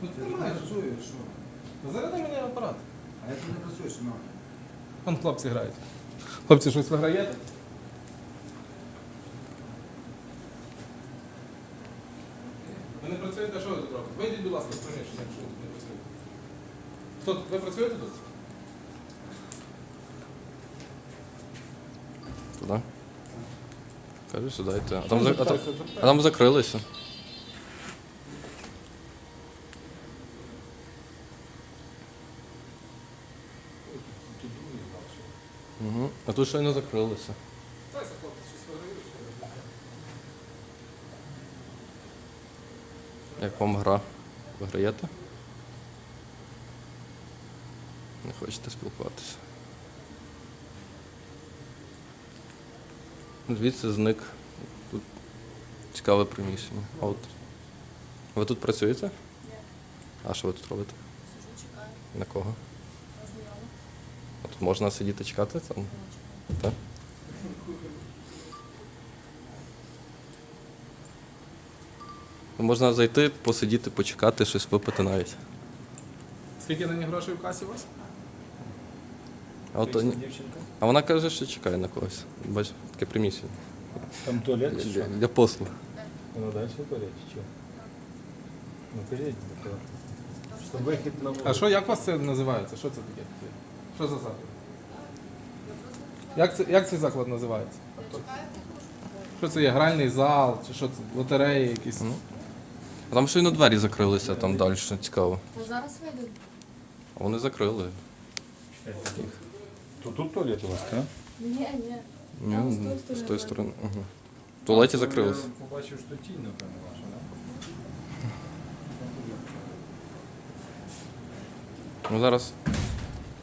Тут мені апарат. А я тут не працюю, що Вон хлопці грають. Хлопці, щось виграєте? Ви не працюєте, а що ви тут робите? Вийдіть, будь ласка, з приміщення, якщо тут не працюєте. Хто? Ви працюєте тут? Туди? Кажи, сюди йти. А там, а там, а там закрилися. Угу. А тут щойно виграють. Як вам гра? Виграєте? Не хочете спілкуватися? Звідси зник. Тут цікаве приміщення. А от ви тут працюєте? Ні. А що ви тут робите? Сижу, чекаю, На кого? На тут можна сидіти чекати там? Так? Ну, Можна зайти, посидіти, почекати, щось випити навіть. Скільки нині грошей в касі у вас? А, от, а вона каже, що чекає на когось. Бач, таке приміщення. Там туалет чи Для, що? для послуг. Воно далі в туалеті чи що? Ну, кажіть, вихід на А що, як у вас це називається? Що це таке? Що за заклад? Як, це, як цей заклад називається? Що це є? Гральний зал? Чи що це? Лотереї якісь? Ну. А там щойно двері закрилися, там далі цікаво. Та зараз вийду. А вони закрили. То тут туалет у вас, так? Ні, ні. Ні, Там з ну, тої з сторони тої сторони. Угу. В туалеті закрилися. Я побачив, що тінь, напевно, ваша, так? Ну зараз